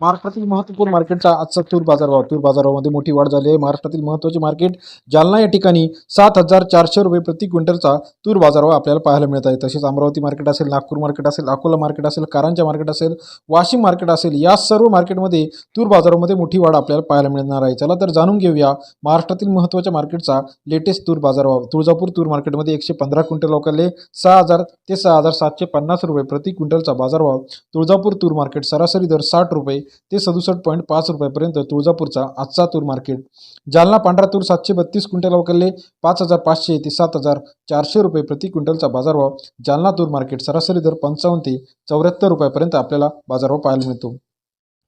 महाराष्ट्रातील महत्त्वपूर्ण मार्केटचा आजचा तूर बाजारभाव. तूर बाजारामध्ये मोठी वाढ झाली आहे. महाराष्ट्रातील महत्त्वाचे मार्केट जालना या ठिकाणी सात हजार चारशे रुपये प्रति क्विंटलचा तूर बाजारभाव आपल्याला पाहायला मिळत आहे. तसेच अमरावती मार्केट असेल नागपूर मार्केट असेल अकोला मार्केट असेल कारंजा मार्केट असेल वाशिम मार्केट असेल या सर्व मार्केटमध्ये तूर बाजारामध्ये मोठी वाढ आपल्याला पाहायला मिळणार आहे. चला तर जाणून घेऊया महाराष्ट्रातील महत्त्वाच्या मार्केटचा लेटेस्ट तूर बाजारभाव. तुळजापूर तूर मार्केटमध्ये एकशे पंधरा क्विंटल लोकांले सहा हजार ते सहा हजार सातशे पन्नास रुपये प्रति क्विंटलचा बाजारभाव. तुळजापूर तूर मार्केट सरासरी दर साठ रुपये. ते सदुसष्ट पॉईंट पाच रुपयापर्यंत तुळजापूरचा आजचा तूर मार्केट. जालना पांढरा तूर सातशे बत्तीस क्विंटल अवकलले पाच हजार पाचशे ते सात हजार चारशे रुपये प्रति क्विंटलचा बाजारभाव. जालना तूर मार्केट सरासरी दर पंचावन्न ते चौऱ्याहत्तर रुपयापर्यंत आपल्याला बाजारभाव पाहायला मिळतो.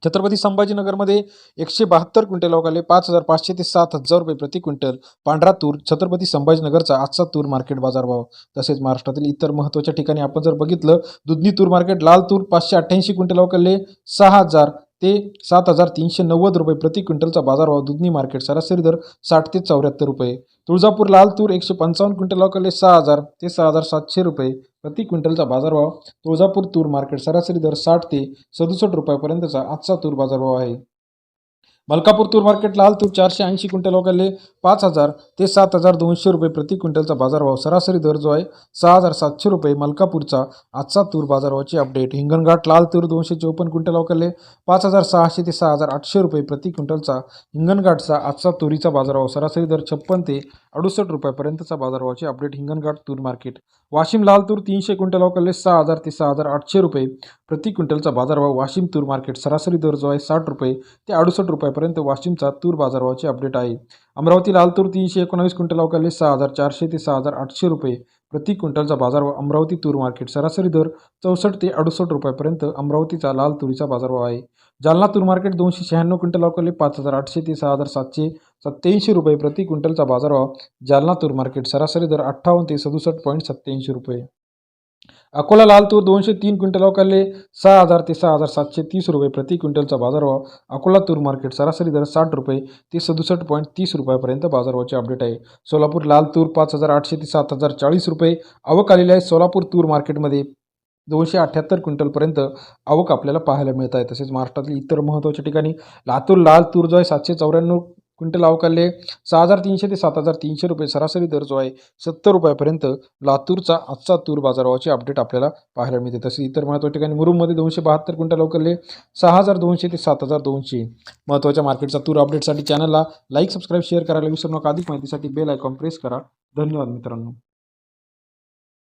छत्रपती संभाजीनगरमध्ये एकशे बहात्तर क्विंटल अवकाले पाच हजार पाचशे ते सात हजार रुपये प्रति क्विंटल पांढरा तूर छत्रपती संभाजीनगरचा आजचा तूर मार्केट बाजारभाव. तसेच महाराष्ट्रातील इतर महत्त्वाच्या ठिकाणी आपण जर बघितलं दुधनी तूर मार्केट लाल तूर पाचशे अठ्ठ्याऐंशी क्विंटल अवकाले सहा हजार ते सात हजार तीनशे नव्वद रुपये प्रति क्विंटलचा बाजारभाव दुधनी मार्केट सरासरी दर साठ ते चौऱ्याहत्तर रुपये. तुळजापूर लाल तूर एकशे पंचावन्न क्विंटल अवकाले सहा हजार ते सहा हजार सातशे रुपये प्रति क्विंटलचा बाजारभाव. तुळजापूर तूर मार्केट सरासरी दर साठ ते सदुसष्ट रुपयापर्यंतचा आजचा तूर बाजारभाव आहे. मलकापूर तूर मार्केट लाल तूर चारशे ऐंशी क्विंटल वगैरे पाच हजार ते सात हजार दोनशे रुपये प्रति क्विंटलचा बाजारभाव. सरासरी दर जो आहे सहा हजार सातशे रुपये. मलकापूरचा आजचा तूर बाजारभावाची अपडेट हिंगणघाट लाल तूर दोनशे चौपन्न क्विंटल वगैरे पाच हजार सहाशे ते सहा हजार आठशे रुपये प्रति क्विंटलचा. हिंगणघाटचा आजचा तुरीचा बाजारभाव. सरासरी दर छप्पन ते अडुसष्ट रुपयापर्यंतचा बाजारभावाची अपडेट हिंगणघाट तूर मार्केट. वाशिम लाल तूर तीनशे क्विंटल वगैरे सहा हजार ते सहा हजार आठशे रुपये प्रति क्विंटलचा बाजारभाव. वाशिम तूर मार्केट सरासरी दर जो आहे साठ रुपये ते अडुसष्ट रुपयापर्यंत वाशिमचा तूर बाजारभावाची अपडेट आहे. अमरावती लाल तूर तीनशे एकोणावीस क्विंटल अवकाळी सहा हजार चारशे ते सहा हजार आठशे रुपये प्रति क्विंटलचा बाजारभाव. अमरावती तूर मार्केट सरासरी दर चौसष्ट ते अडुसष्ट रुपयापर्यंत अमरावतीचा लाल तुरीचा बाजारभाव आहे. जालना तूर मार्केट दोनशे शहाण्णव क्विंटल अवकाळी पाच हजार आठशे ते सहा हजार सातशे सत्याऐंशी रुपये प्रति क्विंटलचा बाजारभाव. जालना तूर मार्केट सरासरी दर अठ्ठावन्न ते सदुसष्ट पॉईंट सत्याऐंशी रुपये. अकोला लाल तूर दोनशे तीन क्विंटल अवकाले सहा हजार ते सहा हजार सातशे तीस रुपये प्रति क्विंटलचा बाजारभाव. अकोला तूर मार्केट सरासरी दर साठ रुपये ते सदुसष्ट पॉईंट तीस रुपयापर्यंत बाजारभावाचे अपडेट आहे. सोलापूर लाल तूर पाच हजार आठशे ते सात हजार चाळीस रुपये आवक आलेली आहे. सोलापूर तूर मार्केटमध्ये दोनशे अठ्ठ्याहत्तर क्विंटलपर्यंत आवक आपल्याला पाहायला मिळत आहे. तसेच महाराष्ट्रातील इतर महत्त्वाच्या ठिकाणी लातूर लाल तूर जो आहे सातशे चौऱ्याण्णव क्विंटल अवकाले सहा हजार तीनशे ते सात हजार तीनशे रुपये सरासरी दर जो आहे सत्तर रुपयापर्यंत लातूरचा आजचा तूर बाजारभावाची अपडेट आपल्याला पाहायला मिळते. तसे इतर महत्त्वाच्या ठिकाणी मुरुममध्ये दोनशे बहात्तर क्विंटल अवकाले सहा हजार दोनशे ते सात हजार दोनशे. महत्त्वाच्या मार्केटचा तूर अपडेटसाठी चॅनलला लाईक सबस्क्राईब शेअर करायला विसरू नका. अधिक माहितीसाठी बेल आयकॉन प्रेस करा. धन्यवाद मित्रांनो.